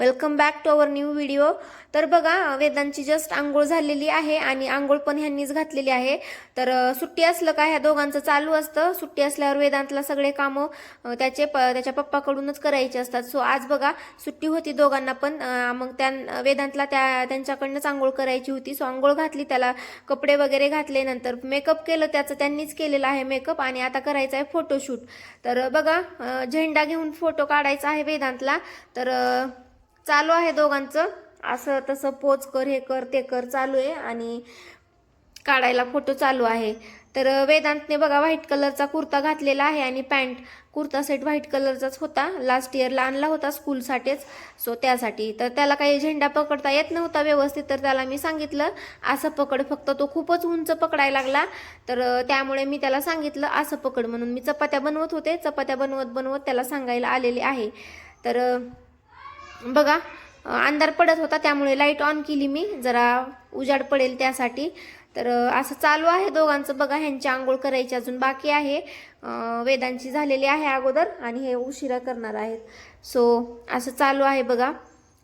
Welcome back to our new video. तर बघा वेदांची just आंघोळ झालेली आहे आणि आंघोळ पण ह्यांनीच घातलेली आहे. तर सुट्टी असलं का ह्या दोघांचं चालू असतं. सुट्टी असल्यावर वेदांतला सगळे कामं त्याचे प त्याच्या पप्पाकडूनच करायचे असतात. सो आज बघा सुट्टी होती दोघांना पण मग त्या वेदांतला त्या त्यांच्याकडनंच आंघोळ करायची होती. सो आंघोळ घातली त्याला कपडे वगैरे घातले नंतर मेकअप केलं त्याचं त्यांनीच केलेलं आहे मेकअप आणि आता करायचं आहे फोटोशूट तर बघा झेंडा घेऊन फोटो काढायचा आहे वेदांतला. तर चालू आहे दोघांचं. असं तसं पोच कर हे कर ते कर चालू आहे आणि काढायला फोटो चालू आहे. तर वेदांतने बघा व्हाईट कलरचा कुर्ता घातलेला आहे आणि पॅन्ट कुर्ता सेट व्हाईट कलरचाच होता. लास्ट इयरला आणला होता स्कूलसाठीच सो त्यासाठी. तर त्याला काही झेंडा पकडता येत नव्हता व्यवस्थित तर त्याला मी सांगितलं असं पकड फक्त. तो खूपच उंच पकडायला लागला. तर त्यामुळे मी त्याला सांगितलं असं पकड. म्हणून मी चपात्या बनवत होते. चपात्या बनवत बनवत त्याला सांगायला आलेले आहे. तर बघा अंधार पडत होता त्यामुळे लाइट ऑन केली मी. जरा उजाड पडेल त्यासाठी. तर असं चालू आहे दोघांचं. बघा ह्यांची आंघोळ करायची अजून बाकी आहे. वेदांची झालेली आहे अगोदर आणि हे उशिरा करणार आहेत. सो असं चालू आहे बघा.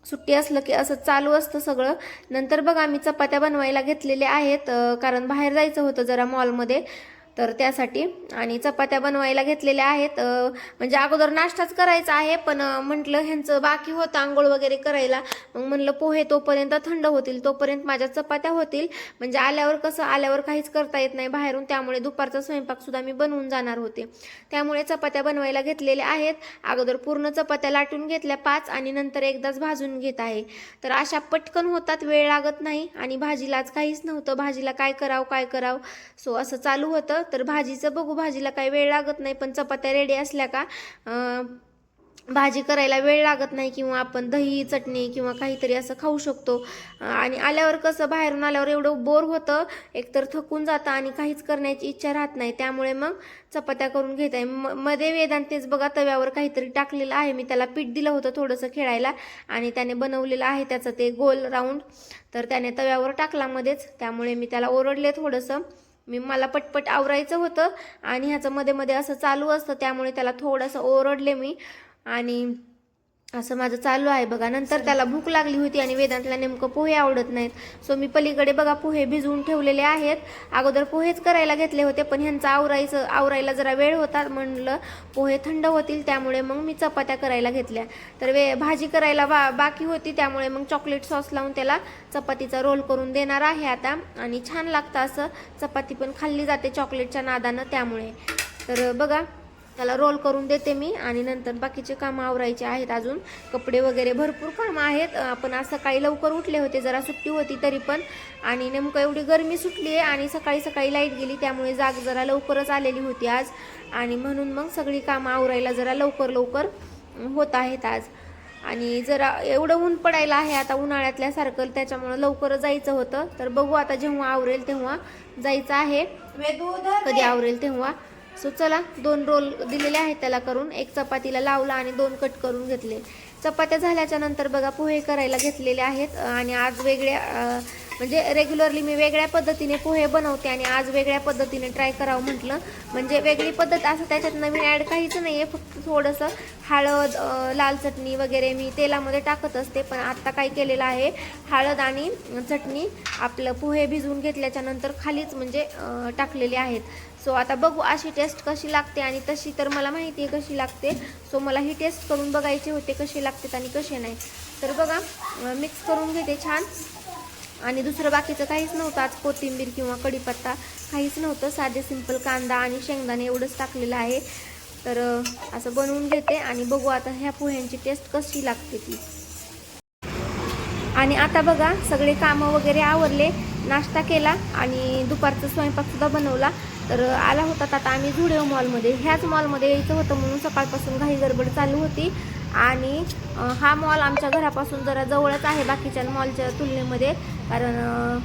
सुट्टी असलं की असं चालू असतं सगळं. नंतर बघा मी चपात्या बनवायला घेतलेल्या आहेत कारण बाहेर जायचं होतं जरा मॉलमध्ये तर त्यासाठी. आणि चपात्या बनवायला घेतलेल्या आहेत. म्हणजे अगोदर नाश्ताच करायचा आहे पण म्हटलं ह्यांचं बाकी होतं आंघोळ वगैरे करायला. मग म्हणलं पोहे तोपर्यंत थंड होतील तोपर्यंत माझ्या चपात्या होतील. म्हणजे आल्यावर कसं आल्यावर काहीच करता येत नाही बाहेरून त्यामुळे दुपारचा स्वयंपाकसुद्धा मी बनवून जाणार होते. त्यामुळे चपात्या बनवायला घेतलेल्या आहेत. अगोदर पूर्ण चपात्या लाटून घेतल्या पाच आणि नंतर एकदाच भाजून घेत आहे. तर अशा पटकन होतात वेळ लागत नाही आणि भाजीलाच काहीच नव्हतं. भाजीला काय करावं काय करावं. सो असं चालू होतं. तर भाजीचं बघू भाजीला काही वेळ लागत नाही पण चपात्या रेडी असल्या का भाजी करायला वेळ लागत नाही किंवा आपण दही चटणी किंवा काहीतरी असं खाऊ शकतो. आणि आल्यावर कसं बाहेरून आल्यावर एवढं बोर होतं एकतर थकून जातं आणि काहीच करण्याची इच्छा राहत नाही. त्यामुळे मग चपात्या करून घेत आहे. म मध्ये वेदांतेच बघा तव्यावर काहीतरी टाकलेलं आहे. मी त्याला पीठ दिलं होतं थोडंसं खेळायला आणि त्याने बनवलेलं आहे त्याचं ते गोल राऊंड. तर त्याने तव्यावर टाकला मध्येच. त्यामुळे मी त्याला ओरडले थोडंसं. मी मला पटपट आवरायचं होतं आणि ह्याचं मध्ये मध्ये असं चालू असतं त्यामुळे त्याला थोडंसं ओरडले मी. आणि असं माझं चालू आहे बघा. नंतर त्याला भूक लागली होती आणि वेदांतला नेमकं पोहे आवडत नाहीत. सो मी पलीकडे बघा पोहे भिजवून ठेवलेले आहेत. अगोदर पोहेच करायला घेतले होते पण ह्यांचा आवरायचं आवरायला जरा वेळ होता म्हणलं पोहे थंड होतील त्यामुळे मग मी चपात्या करायला घेतल्या. तर वे भाजी करायला बा बाकी होती त्यामुळे मग चॉकलेट सॉस लावून त्याला चपातीचा रोल करून देणार आहे आता. आणि छान लागतं असं. चपाती पण खाल्ली जाते चॉकलेटच्या नादानं त्यामुळे. तर बघा त्याला रोल करून देते मी आणि नंतर बाकीचे कामं आवरायचे आहेत अजून. कपडे वगैरे भरपूर कामं आहेत. आपण आज सकाळी लवकर उठले होते जरा सुट्टी होती तरी पण. आणि नेमकं एवढी गरमी सुटली आहे आणि सकाळी सकाळी लाइट गेली त्यामुळे जाग जरा लवकरच आलेली होती आज. आणि म्हणून मग सगळी कामं आवरायला जरा लवकर लवकर होत आहेत आज. आणि जरा एवढं ऊन पडायला आहे आता उन्हाळ्यातल्यासारखं त्याच्यामुळं लवकर जायचं होतं. तर बघू आता जेव्हा आवरेल तेव्हा जायचं आहे. कधी आवरेल तेव्हा. सो चला दोन रोल दिलेले आहेत त्याला करून. एक चपातीला लावला आणि दोन कट करून घेतले. चपात्या झाल्याच्यानंतर बघा पोहे करायला घेतलेले आहेत. आणि आज वेगळ्या म्हणजे रेग्युलरली मी वेगळ्या पद्धतीने पोहे बनवते आणि आज वेगळ्या पद्धतीने ट्राय करावं म्हटलं. म्हणजे वेगळी पद्धत असं त्याच्यात नवीन ॲड काहीच नाही आहे फक्त थोडंसं हळद लाल चटणी वगैरे मी तेलामध्ये टाकत असते. पण आत्ता काय केलेलं आहे हळद आणि चटणी आपलं पोहे भिजवून घेतल्याच्या नंतर खालीच म्हणजे टाकलेले आहेत. सो आता बघू अशी टेस्ट कशी लागते आणि तशी तर मला माहिती आहे कशी लागते. सो मला ही टेस्ट करून बघायचे होते कशी लागते आणि कसे नाही. तर बघा मिक्स करून घेते छान. आणि दुसरं बाकीचं काहीच नव्हतं. आज कोथिंबीर किंवा कढीपत्ता काहीच नव्हतं. साधे सिंपल कांदा आणि शेंगदाणे एवढंच टाकलेलं आहे. तर असं बनवून घेते आणि बघू आता ह्या पोह्यांची टेस्ट कशी लागते ती. आणि आता बघा सगळे कामं वगैरे आवरले नाश्ता केला आणि दुपारचा स्वयंपाकसुद्धा बनवला. तर आला होता आता आम्ही झुडिओ मॉलमध्ये. ह्याच मॉलमध्ये यायचं होतं म्हणून सकाळपासून घाई गडबड चालू होती. आणि हा मॉल आमच्या घरापासून जरा जवळच आहे बाकीच्या मॉलच्या तुलनेमध्ये. कारण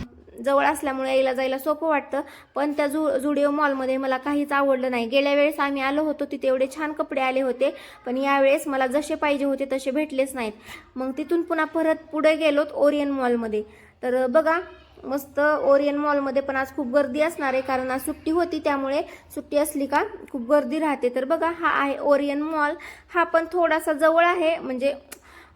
जवळ असल्यामुळे यायला जायला सोपं वाटतं. पण त्या जु जुडिओ मॉलमध्ये मला काहीच आवडलं नाही. गेल्या वेळेस आम्ही आलो होतो तिथे एवढे छान कपडे आले होते. पण यावेळेस मला जसे पाहिजे होते तसे भेटलेच नाहीत. मग तिथून पुन्हा परत पुढे गेलोत ओरियन मॉलमध्ये. तर बघा मस्त ओरियन मॉलमध्ये पण आज खूप गर्दी असणार आहे कारण आज सुट्टी होती त्यामुळे सुट्टी असली का खूप गर्दी राहते. तर बघा हा आहे ओरियन मॉल. हा पण थोडासा जवळ आहे म्हणजे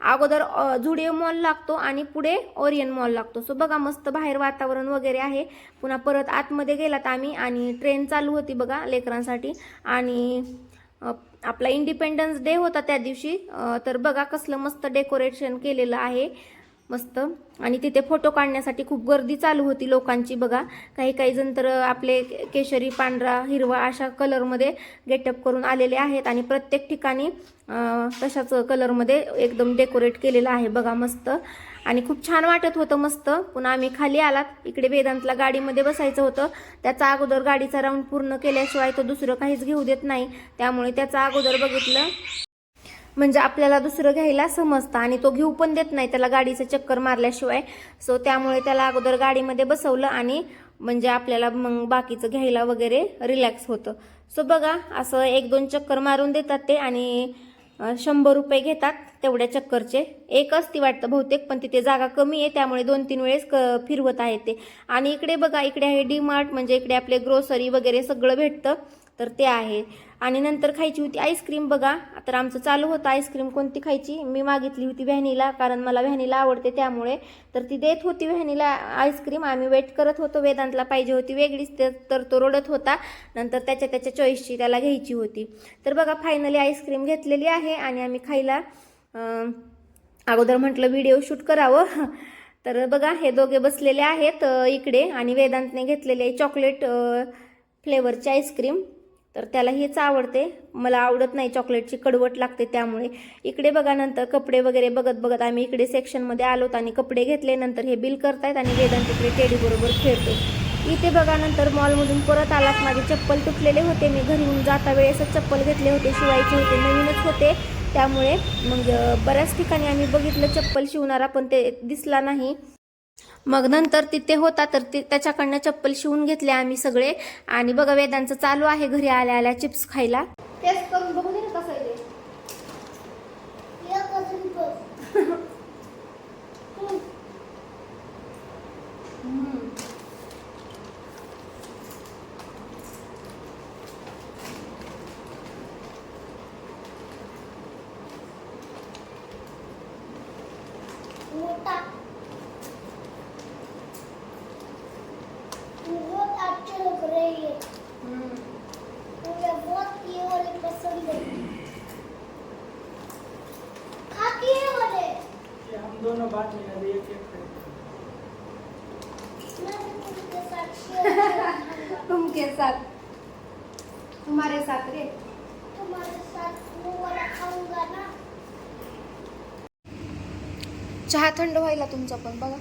अगोदर झुडिओ मॉल लागतो आणि पुढे ओरियन मॉल लागतो. सो बघा मस्त बाहेर वातावरण वगैरे आहे. पुन्हा परत आतमध्ये गेलात आम्ही आणि ट्रेन चालू होती बघा लेकरांसाठी. आणि आपला इंडिपेंडन्स डे होता त्या दिवशी. तर बघा कसलं मस्त डेकोरेशन केलेलं आहे. मस्त. आणि तिथे फोटो काढण्यासाठी खूप गर्दी चालू होती लोकांची बघा. काही काही जण तर आपले केशरी पांढरा हिरवा अशा कलरमध्ये गेटअप करून आलेले आहेत. आणि प्रत्येक ठिकाणी तशाच कलरमध्ये एकदम डेकोरेट केलेलं आहे बघा मस्त. आणि खूप छान वाटत होतं मस्त. पुन्हा आम्ही खाली आलात. इकडे वेदांतला गाडीमध्ये बसायचं होतं. त्याचा अगोदर गाडीचा राऊंड पूर्ण केल्याशिवाय तो दुसरं काहीच घेऊ देत नाही. त्यामुळे त्याचा अगोदर बघितलं. म्हणजे आपल्याला दुसरं घ्यायला समजतं आणि तो घेऊ पण देत नाही. त्याला गाडीचं चक्कर मारल्याशिवाय. सो त्यामुळे त्याला अगोदर गाडीमध्ये बसवलं आणि म्हणजे आपल्याला मग बाकीचं घ्यायला वगैरे रिलॅक्स होतं. सो बघा असं एक दोन चक्कर मारून देतात ते आणि शंभर रुपये घेतात तेवढ्या चक्करचे. एक असती वाटतं बहुतेक पण तिथे जागा कमी आहे त्यामुळे दोन तीन वेळेस क फिरवत आहे ते. आणि इकडे बघा इकडे आहे डी मार्ट म्हणजे इकडे आपले ग्रोसरी वगैरे सगळं भेटतं. तर ते आहे. आणि नंतर खायची होती आईस्क्रीम बघा. तर आमचं चालू होतं आईस्क्रीम. कोणती खायची? मी मागितली होती व्हॅनिला कारण मला व्हॅनिला आवडते त्यामुळे. तर ती देत होती व्हॅनिला आईस्क्रीम. आम्ही वेट करत होतो. वेदांतला पाहिजे होती वेगळीच तर तो रडत होता. नंतर त्याच्या त्याच्या चॉईसची त्याला घ्यायची होती. तर बघा फायनली आईस्क्रीम घेतलेली आहे आणि आम्ही खायला अगोदर म्हटलं व्हिडिओ शूट करावं. तर बघा हे दोघे बसलेले आहेत इकडे. आणि वेदांतने घेतलेले आहे चॉकलेट फ्लेवरची आईस्क्रीम. तर त्याला हेच आवडते. मला आवडत नाही चॉकलेटची कडवट लागते त्यामुळे. इकडे बघा नंतर कपडे वगैरे बघत बघत आम्ही इकडे सेक्शनमध्ये आलोत आणि कपडे घेतले नंतर हे बिल करतायत आणि वेदांत इकडे टेडीबरोबर खेळतो. इथे बघा नंतर मॉलमधून परत आलात. माझे चप्पल तुटलेले होते. मी घरी येऊन जाता वेळेसच चप्पल घेतले होते. शिवायचे होते. नवीनच होते. त्यामुळे मग बऱ्याच ठिकाणी आम्ही बघितलं चप्पल शिवणारा पण ते दिसला नाही. मग नंतर तिथे होता तर ते त्याच्याकडनं चप्पल शिवून घेतले आम्ही सगळे. आणि बघा वेदांचं चालू आहे घरी आल्या आल्या चिप्स खायला. टेस्ट करून बघू दे ना कसं आहे ते. मोटा बहुत अच्छे लग रहे हैं मुझे बहुत ये वाले पसंद है खाती है वाले ये हम दोनों बात नहीं अभी एक एक करेंगे। मैं तुमके साथ. तुम्हारे साथ रे. तुम्हारे साथ ना चहा थंड व्हायला तुमचा पण बघा.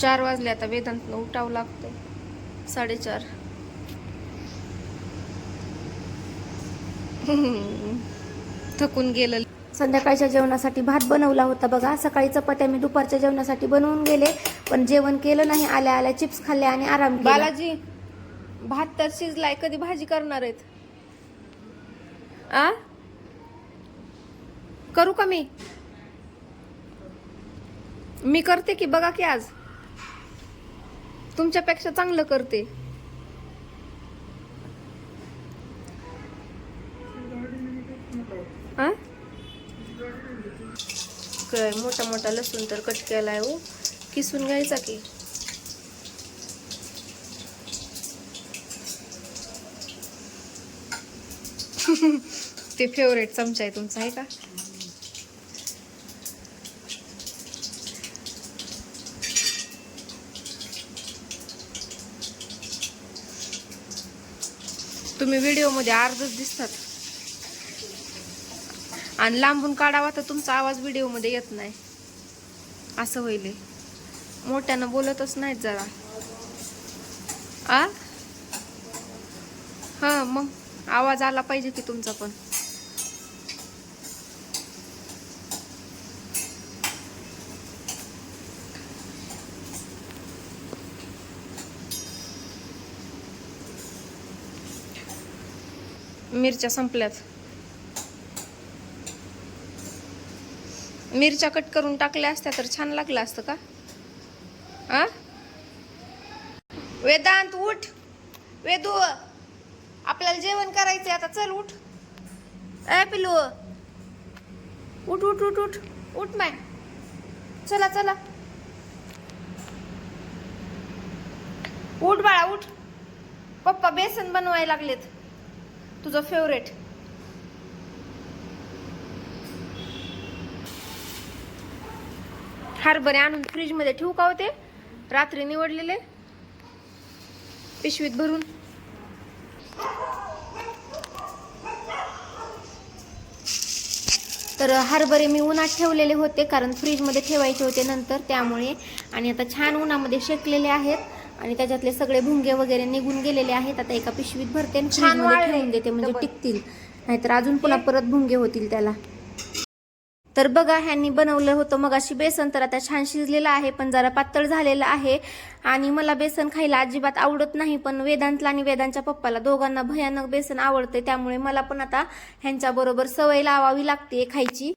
चार वाजले आता वेदांत उठावं लागतंय. साडेचार. थकून गेलं संध्याकाळच्या जेवणासाठी भात बनवला होता बघा. सकाळी चपात्या मी दुपारच्या जेवणासाठी बनवून गेले पण जेवण केलं नाही. आल्या आल्या चिप्स खाल्ले आणि आराम केला. बालाजी भात तर शिजलाय. कधी भाजी करणार आहेत? आ? करू का मी? मी करते की बघा की आज. तुमच्यापेक्षा चांगलं करते. हां? काय मोठा मोठा लसूण तर कट केलाय हो. किसून घ्यायचा की? ते फेवरेट चमचा आहे तुमचा आहे का? तुम्ही व्हिडिओमध्ये अर्धच दिसतात. आणि लांबून काढावा तर तुमचा आवाज व्हिडिओमध्ये येत नाही. असं होईल मोठ्यानं बोलतच नाहीत जरा. आ? हं मग आवाज आला पाहिजे की तुमचा पण. मिरच्या संपल्यात. मिरच्या कट करून टाकल्या असत्या तर छान लागलं असतं का? आ? वेदांत उठ. वेदू आपल्याला जेवण करायचंय आता. चल उठ. ए पिलू उठ उठ उठ उठ. उठ माय. चला चला. उठ बाळा उठ. पप्पा बेसन बनवायला लागलेत. तुझं फेवरेट हरभरे आणून फ्रीजमध्ये ठेवू का होते रात्री निवडलेले. पिशवीत भरून. तर हरभरे मी उन्हात ठेवलेले होते कारण फ्रीजमध्ये ठेवायचे होते नंतर त्यामुळे. आणि आता छान उन्हामध्ये शेकलेले आहेत. आणि त्याच्यातले सगळे भुंगे वगैरे निघून गेलेले आहेत. आता एका पिशवीत भरते आणि छान. ठेवून देते म्हणजे. टिकतील. नाहीतर अजून पुन्हा परत भुंगे होतील त्याला. तर बघा ह्यांनी बनवलं होतं मगाशी बेसन तर आता छान शिजलेलं आहे पण जरा पातळ झालेलं आहे. आणि मला बेसन खायला अजिबात आवडत नाही पण वेदांतला आणि वेदांच्या पप्पाला दोघांना भयानक बेसन आवडते त्यामुळे मला पण आता ह्यांच्या बरोबर सवय लावावी लागते खायची.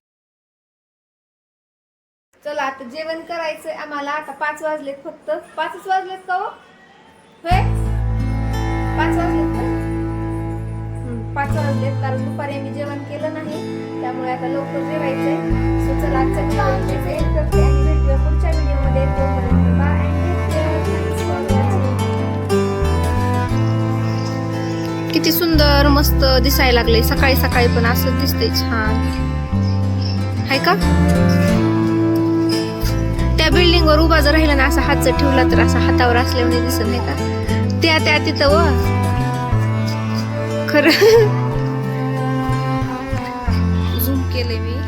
चला आता जेवण करायचंय आम्हाला. आता पाच वाजलेत फक्त. पाचच वाजलेत का हो? होय? वाजलेत कारण दुपारी आम्ही जेवण केलं नाही त्यामुळे आता लवकर जेवायचंय. सो चला आजचा व्हिडिओ करते आणि भेटूया पुढच्या व्हिडिओमध्ये तोपर्यंत बाय किती सुंदर मस्त दिसायला लागले सकाळी सकाळी पण असं दिसतंय छान. हाय का? त्या बिल्डिंग वर उभा जर राहिला ना असा हात जर ठेवला तर असा हातावर असल्यामुळे दिसत नाही का? त्या त्या तिथं व. खरं. केले मी